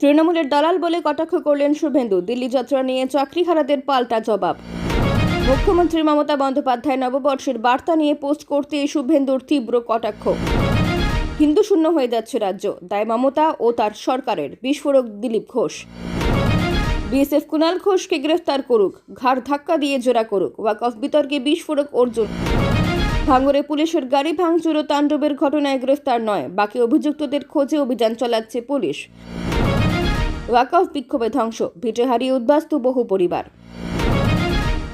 তৃণমূলের দালাল বলে কটাক্ষ করলেন শুভেন্দু। দিল্লি যাত্রা নিয়ে চাকরিহারাদের পাল্টা জবাব। মুখ্যমন্ত্রী মমতা বন্দ্যোপাধ্যায় নববর্ষের বার্তা নিয়ে পোস্ট করতে শুভেন্দুর তীব্র কটাক্ষ। হিন্দু শূন্য হয়ে যাচ্ছে রাজ্য। দায় মমতা ও তার সরকারের। বিস্ফোরক দিলীপ ঘোষ। বিএসএফ কুনাল ঘোষকে গ্রেফতার করুক। ঘাড় ধাক্কা দিয়ে জোড়া করুক। ওয়াকফ বিতর্কে বিস্ফোরক অর্জুন। ভাঙরে পুলিশের গাড়ি ভাঙচুর ও তাণ্ডবের ঘটনায় গ্রেফতার নয়। বাকি অভিযুক্তদের খোঁজে অভিযান চালাচ্ছে পুলিশ। ওয়াকফ বিক্ষোভে ধ্বংস। ভিটে হারিয়ে উদ্বাস্তু বহু পরিবার।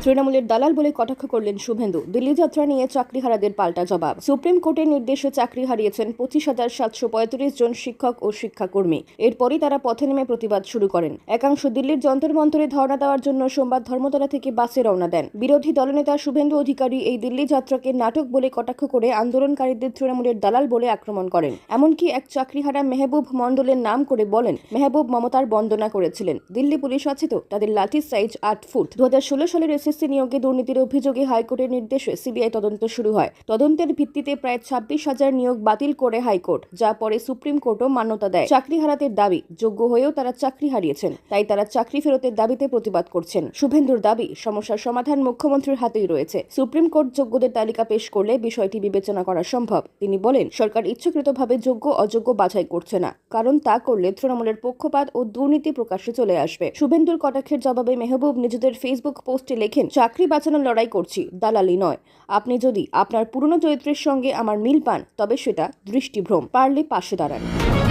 তৃণমূলের দালাল বলে কটাক্ষ করলেন শুভেন্দু। দিল্লি যাত্রা নিয়ে চাকরিহারাদের পাল্টা জবাব। সুপ্রিম কোর্টের নির্দেশে চাকরি হারিয়েছেন পঁচিশ হাজার সাতশো পঁয়ত্রিশ জন শিক্ষক ও শিক্ষাকর্মী। এরপরই তারা পথে নেমে প্রতিবাদ শুরু করেন। একাংশ দিল্লির যন্তর মন্তরে ধর্ণা দেওয়ার জন্য সোমবার ধর্মতলা থেকে বাসে রওনা দেন। বিরোধী দলনেতা শুভেন্দু অধিকারী এই দিল্লি যাত্রাকে নাটক বলে কটাক্ষ করে আন্দোলনকারীদের তৃণমূলের দালাল বলে আক্রমণ করেন। এমনকি এক চাকরিহারা মেহবুব মণ্ডলের নাম করে বলেন, মেহবুব মমতার বন্দনা করেছিলেন। দিল্লি পুলিশ আছে তো? তাদের লাঠির সাইজ আট ফুট। দু হাজার ষোলো সালের এসএসসি নিয়োগে দুর্নীতির অভিযোগে হাইকোর্টের নির্দেশে সিবিআই তদন্ত শুরু হয়। তদন্তের ভিত্তিতে প্রায় ছাব্বিশ হাজার নিয়োগ বাতিল করে হাইকোর্ট, যা পরে সুপ্রিম কোর্টও মান্যতা দেয়। চাকরি হারাতের দাবি, যোগ্য হয়েও তারা চাকরি হারিয়েছেন, তাই তারা চাকরি ফেরতের দাবিতে প্রতিবাদ করছেন। শুভেন্দুর দাবি, সমস্যার সমাধান মুখ্যমন্ত্রীর হাতেই রয়েছে। সুপ্রিম কোর্ট যোগ্যদের তালিকা পেশ করলে বিষয়টি বিবেচনা করা সম্ভব। তিনি বলেন, সরকার ইচ্ছাকৃতভাবে যোগ্য অযোগ্য বাছাই করছে না, কারণ তা করলে তৃণমূলের পক্ষপাত ও দুর্নীতি প্রকাশ্যে চলে আসবে। শুভেন্দুর কটাক্ষের জবাবে মেহবুব নিজেদের ফেসবুক পোস্টে লেখেন চাকরি বাঁচানোর লড়াই করছি, দালালি নয়। আপনি যদি আপনার পুরনো চরিত্রের সঙ্গে আমার মিল পান, তবে সেটা দৃষ্টিভ্রম। পারলে পাশে দাঁড়ান।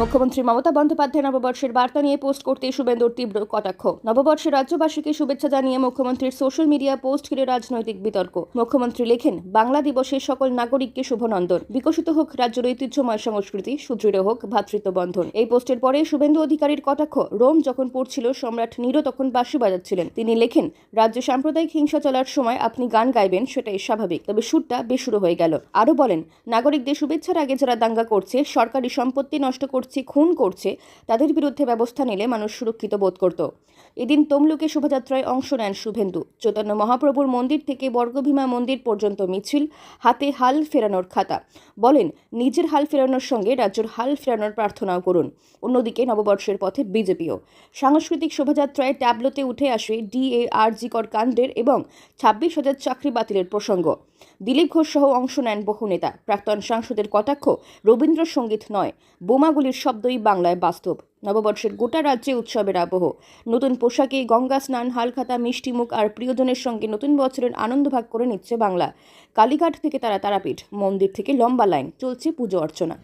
মুখ্যমন্ত্রী মমতা বন্দ্যোপাধ্যায় নববর্ষের বার্তা নিয়ে পোস্ট করতে শুভেন্দুর তীব্র কটাক্ষ। নববর্ষে রাজ্যবাসীকে শুভেচ্ছা জানিয়ে মুখ্যমন্ত্রীর সোশ্যাল মিডিয়া পোস্ট ঘিরে রাজনৈতিক বিতর্ক। মুখ্যমন্ত্রী লেখেন, বাংলা দিবসে সকল নাগরিককে শুভনন্দন। বিকশিত হোক রাজ্যের ঐতিহ্যময় সংস্কৃতি, সুদৃঢ় হোক ভ্রাতৃত্ব বন্ধন। এই পোস্টের পরে শুভেন্দু অধিকারীর কটাক্ষ, রোম যখন পড়ছিল, সম্রাট নিরো তখন বাঁশি বাজাচ্ছিলেন। তিনি লেখেন, রাজ্যে সাম্প্রদায়িক হিংসা চলার সময় আপনি গান গাইবেন, সেটাই স্বাভাবিক। তবে সুরটা বেসুরো হয়ে গেল। আরও বলেন, নাগরিকদের শুভেচ্ছার আগে যারা দাঙ্গা করছে, সরকারি সম্পত্তি নষ্ট করছে খুন করছে, তাদের বিরুদ্ধে ব্যবস্থা নিলে মানুষ সুরক্ষিত বোধ করত। এদিন তমলুকে শোভাযাত্রায় অংশ নেন শুভেন্দু। চৈতন্য মহাপ্রভুর মন্দির থেকে বর্গভীমা মন্দির পর্যন্ত মিছিল, হাতে হাল ফেরানোর খাতা। বলেন, নিজের হাল ফেরানোর সঙ্গে রাজ্যের হাল ফেরানোর প্রার্থনাও করুন। অন্যদিকে নববর্ষের পথে বিজেপিও। সাংস্কৃতিক শোভাযাত্রায় ট্যাবলোতে উঠে আসে ডিএ আর ডিএআরজিকর কাণ্ডের এবং ছাব্বিশ হাজার চাকরি বাতিলের প্রসঙ্গ। দিলীপ ঘোষ সহ অংশ নেন বহু নেতা। প্রাক্তন সাংসদের কটাক্ষ রবীন্দ্রসঙ্গীত নয়, বোমাগুলির শব্দই বাংলায় বাস্তব। নববর্ষের গোটা রাজ্যে উৎসবের আবহ। নতুন পোশাকে গঙ্গা স্নান, হালখাতা, মিষ্টিমুখ আর প্রিয়জনের সঙ্গে নতুন বছরের আনন্দ ভাগ করে নিচ্ছে বাংলা। কালীঘাট থেকে তারা তারাপীঠ, মন্দির থেকে লম্বা লাইন, চলছে পুজো অর্চনা।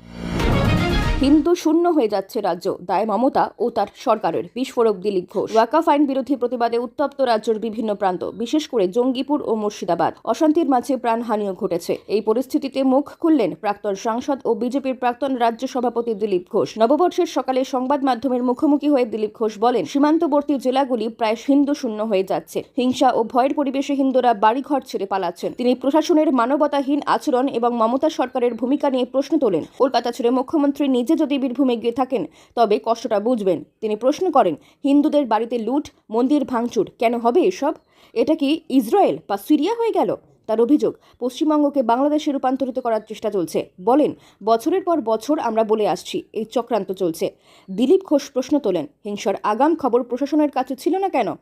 হিন্দু শূন্য হয়ে যাচ্ছে রাজ্য। দায় মমতা ও তার সরকারের। বিস্ফোরক দিলীপ ঘোষ। ওয়াকাফ আইন বিরোধী প্রতিবাদে উত্তপ্ত রাজ্যের বিভিন্ন প্রান্ত, বিশেষ করে জঙ্গিপুর ও মুর্শিদাবাদ। অশান্তির মাঝে প্রাণহানিও ঘটেছে। এই পরিস্থিতিতে মুখ খুললেন প্রাক্তন সাংসদ ও বিজেপির প্রাক্তন রাজ্য সভাপতি দিলীপ ঘোষ। নববর্ষের সকালে সংবাদ মাধ্যমের মুখোমুখি হয়ে দিলীপ ঘোষ বলেন, সীমান্তবর্তী জেলাগুলি প্রায় হিন্দু শূন্য হয়ে যাচ্ছে। হিংসা ও ভয়ের পরিবেশে হিন্দুরা বাড়িঘর ছেড়ে পালাচ্ছেন। তিনি প্রশাসনের মানবতাহীন আচরণ এবং মমতা সরকারের ভূমিকা নিয়ে প্রশ্ন তোলেন। কলকাতা ছেড়ে মুখ্যমন্ত্রী নিজে যদি বীরভূমে গিয়ে থাকেন, তবে কষ্টটা বুঝবেন। তিনি প্রশ্ন করেন, হিন্দুদের বাড়িতে লুট, মন্দির ভাঙচুর, কেন হবে এসব? এটা কি ইসরায়েল বা সিরিয়া হয়ে গেল? তার অভিযোগ, পশ্চিমবঙ্গকে বাংলাদেশে রূপান্তরিত করার চেষ্টা চলছে। বলেন, বছরের পর বছর আমরা বলে আসছি, এই চক্রান্ত চলছে। দিলীপ ঘোষ প্রশ্ন তোলেন, হিংসার আগাম খবর প্রশাসনের কাছে ছিল না কেন?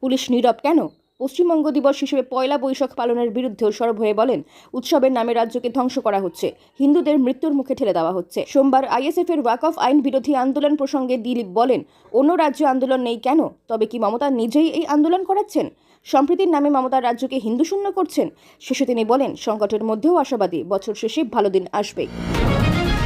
পুলিশ নীরব কেন? পশ্চিমবঙ্গ দিবস হিসেবে পয়লা বৈশাখ পালনের বিরুদ্ধেও সরব হয়ে বলেন, উৎসবের নামে রাজ্যকে ধ্বংস করা হচ্ছে, হিন্দুদের মৃত্যুর মুখে ঠেলে দেওয়া হচ্ছে। সোমবার আইএসএফ এর ওয়াক অফ আইন বিরোধী আন্দোলন প্রসঙ্গে দিলীপ বলেন, অন্য রাজ্যে আন্দোলন নেই কেন? তবে কি মমতা নিজেই এই আন্দোলন করাচ্ছেন? সম্প্রীতির নামে মমতা রাজ্যকে হিন্দু শূন্য করছেন? শেষে তিনি বলেন, সংকটের মধ্যেও আশাবাদী, বছর শেষে ভালো দিন আসবে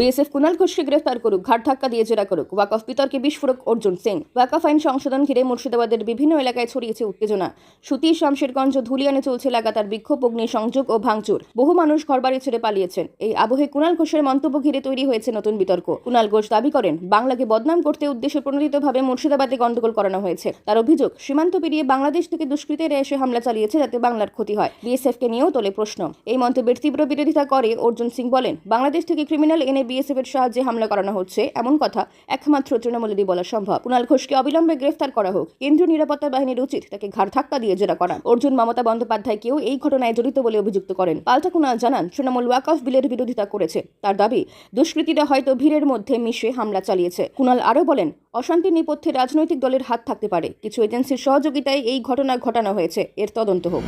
বিএসএফ কুণাল ঘোষকে গ্রেফতার করুক, ঘাট ধাক্কা দিয়ে জেরা করুক। ওয়াকফ বিতর্কে বিস্ফোরক অর্জুন সিং ওয়াকফ আইন সংশোধন ঘিরে মুর্শিদাবাদের বিভিন্ন এলাকায় ছড়িয়েছে উত্তেজনা। সুতি শামশেরগঞ্জ ধুলিয়ানে চলছে লাগাতার বিক্ষোভ অগ্নি সংযোগ ও ভাঙচুর। বহু মানুষ ঘরবাড়ি ছেড়ে পালিয়েছেন। এই আবহে কুনাল ঘোষের মন্তব্য ঘিরে তৈরি হয়েছে নতুন বিতর্ক। কুনাল ঘোষ দাবি করেন, বাংলাকে বদনাম করতে উদ্দেশ্যে প্রণোদিতভাবে মুর্শিদাবাদে গন্ডগোল করানো হয়েছে। তার অভিযোগ, সীমান্ত পেরিয়ে বাংলাদেশ থেকে দুষ্কৃতীরা এসে হামলা চালিয়েছে যাতে বাংলার ক্ষতি হয়। বিএসএফ কে নিয়েও তোলে প্রশ্ন। এই মন্তব্যের তীব্র বিরোধিতা করে অর্জুন সিং বলেন, বাংলাদেশ থেকে ক্রিমিনাল এনে বিএসএফ এর সাহায্যে হামলা করানো হচ্ছে। এমন কথা একমাত্র তৃণমূলেরই বলা সম্ভব। কুণাল ঘোষকে অবিলম্বে গ্রেফতার করা হোক। কেন্দ্রীয় নিরাপত্তা বাহিনীর উচিত তাকে ঘাড় ধাক্কা দিয়ে জেরা করা। অর্জুন মমতা বন্দ্যোপাধ্যায়কেও এই ঘটনায় জড়িত বলে অভিযুক্ত করেন। পাল্টা কুণাল জানান, তৃণমূল ওয়াকফ বিলের বিরোধিতা করেছে। তার দাবি, দুষ্কৃতীরা হয়তো ভিড়ের মধ্যে মিশে হামলা চালিয়েছে। কুণাল আরও বলেন অশান্তির নেপথ্যে রাজনৈতিক দলের হাত থাকতে পারে। কিছু এজেন্সির সহযোগিতায় এই ঘটনা ঘটানো হয়েছে। এর তদন্ত হোক।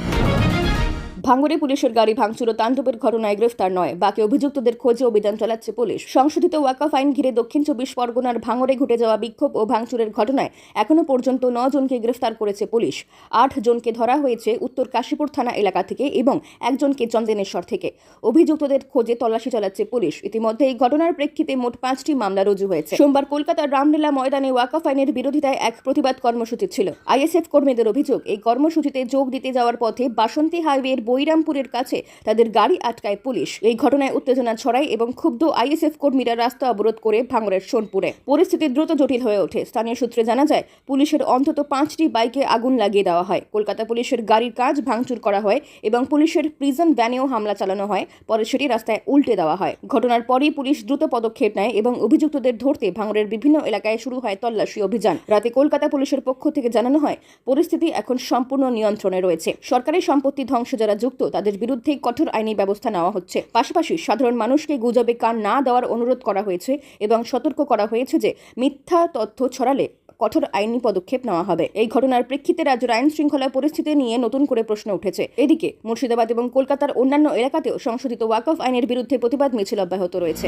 ভাঙড়ে পুলিশের গাড়ি ভাঙচুর ও তাণ্ডবের ঘটনায় গ্রেফতার নয়। বাকি অভিযুক্তদের খোঁজে অভিযান চালাচ্ছে পুলিশ। সংশোধিত ওয়াকাফ আইন ঘিরে দক্ষিণ চব্বিশ পরগনার ভাঙড়ে ঘটে যাওয়া বিক্ষোভ ও ভাঙচুরের ঘটনায় এখনও পর্যন্ত ন জনকে গ্রেফতার করেছে পুলিশ। আট জনকে ধরা হয়েছে উত্তর কাশীপুর থানা এলাকা থেকে এবং একজনকে চন্দেনেশ্বর থেকে। অভিযুক্তদের খোঁজে তল্লাশি চালাচ্ছে পুলিশ। ইতিমধ্যে এই ঘটনার প্রেক্ষিতে মোট পাঁচটি মামলা রুজু হয়েছে। সোমবার কলকাতার রামলীলা ময়দানে ওয়াকাফ আইনের বিরোধিতায় এক প্রতিবাদ কর্মসূচি ছিল। আইএসএফ কর্মীদের অভিযোগ, এই কর্মসূচিতে যোগ দিতে যাওয়ার পথে বাসন্তী হাইওয়ের বৈরামপুরের কাছে তাদের গাড়ি আটকায় পুলিশ। এই ঘটনায় উত্তেজনা ছড়ায় এবং ক্ষুব্ধ আইএসএফ কর্মীরা রাস্তা অবরোধ করে ভাঙড়ের সোনপুরে। পরিস্থিতি দ্রুত জটিল হয়ে ওঠে। স্থানীয় সূত্রে জানা যায়, পুলিশের অন্তত পাঁচটি বাইকে আগুন লাগিয়ে দেওয়া হয়। কলকাতা পুলিশের গাড়ির কাজ ভাঙচুর করা হয় এবং পুলিশের প্রিজন ভ্যানেও হামলা চালানো হয়। পরে সেটি রাস্তায় উল্টে দেওয়া হয়। ঘটনার পরই পুলিশ দ্রুত পদক্ষেপ নেয় এবং অভিযুক্তদের ধরতে ভাঙড়ের বিভিন্ন এলাকায় শুরু হয় তল্লাশি অভিযান। রাতে কলকাতা পুলিশের পক্ষ থেকে জানানো হয়, পরিস্থিতি এখন সম্পূর্ণ নিয়ন্ত্রণে রয়েছে। সরকারি সম্পত্তি ধ্বংস যারা যুক্ত, তাদের বিরুদ্ধে কঠোর আইনি ব্যবস্থা নেওয়া হচ্ছে। পাশাপাশি সাধারণ মানুষকে গুজবে কান না দেওয়ার অনুরোধ করা হয়েছে এবং সতর্ক করা হয়েছে যে মিথ্যা তথ্য ছড়ালে কঠোর আইনি পদক্ষেপ নেওয়া হবে। এই ঘটনার প্রেক্ষিতে রাজ্যের আইন শৃঙ্খলা পরিস্থিতি নিয়ে নতুন করে প্রশ্ন উঠেছে। এদিকে মুর্শিদাবাদ এবং কলকাতার অন্যান্য এলাকাতেও সংশোধিত ওয়াকফ আইনের বিরুদ্ধে প্রতিবাদ মিছিল অব্যাহত রয়েছে।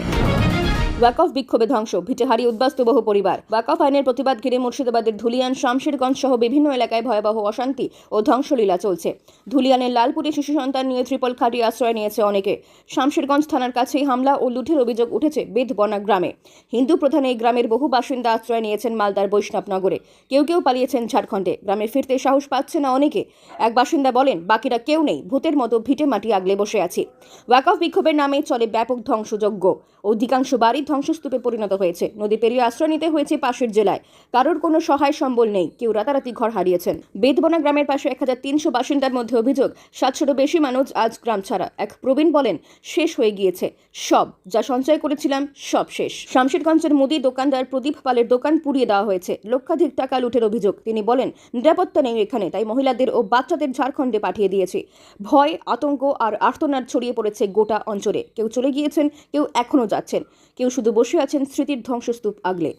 ওয়াকফ বিক্ষোভে ধ্বংস, ভিটে হারিয়ে উদ্বাস্ত বহু পরিবার। ওয়াকফ আইনের প্রতিবাদ ঘিরে মুর্শিদাবাদের ধুলিয়ান শামশেরগঞ্জ সহ বিভিন্ন এলাকায় ভয়াবহ অশান্তি ও ধ্বংসলীলা চলছে। ধুলিয়ানের লালপুরে শিশু সন্তান নিয়ে ত্রিপল খাটি আশ্রয় নিয়েছে অনেকে। শামশেরগঞ্জ থানার কাছেই হামলা ও লুঠের অভিযোগ উঠেছে বেদবনা গ্রামে। হিন্দু প্রধান এই গ্রামের বহু বাসিন্দা আশ্রয় নিয়েছেন মালদার বৈষ্ণবনগরে। কেউ কেউ পালিয়েছেন ঝাড়খণ্ডে। গ্রামে ফিরতে সাহস পাচ্ছে না অনেকে। এক বাসিন্দা বলেন, বাকিরা কেউ নেই, ভূতের মতো ভিটে মাটি আগলে বসে আছি। ওয়াকফ বিক্ষোভের নামে চলে ব্যাপক ধ্বংসযজ্ঞ। অধিকাংশ বাড়ি ধ্বংসস্তূপে পরিণত হয়েছে। নদী পেরিয়ে আশ্রয় নিতে হয়েছে পাশের জেলায়। কারোর কোনো সহায় সম্বল নেই। কেউ রাতারাতি ঘর হারিয়েছেন। বেদবনা গ্রামের পাশে এক হাজার তিনশো বাসিন্দার মধ্যে অভিযোগ, সাতশোরও বেশি মানুষ আজ গ্রাম ছাড়া। এক প্রবীণ বলেন, শেষ হয়ে গিয়েছে সব। যা সঞ্চয় করেছিলাম, সব শেষ। শামশেরগঞ্জের মুদি দোকানদার প্রদীপ পালের দোকান পুড়িয়ে দেওয়া হয়েছে। লক্ষাধিক টাকা লুটের অভিযোগ। তিনি বলেন, নিরাপত্তা নেই এখানে, তাই মহিলাদের ও বাচ্চাদের ঝাড়খণ্ডে পাঠিয়ে দিয়েছে। ভয়, আতঙ্ক আর আর্তনাদ ছড়িয়ে পড়েছে গোটা অঞ্চলে। কেউ চলে গিয়েছেন, কেউ এখনও যাচ্ছেন। কেউ শুধু বসে আছেন স্মৃতির ধ্বংসস্তূপ আগলে।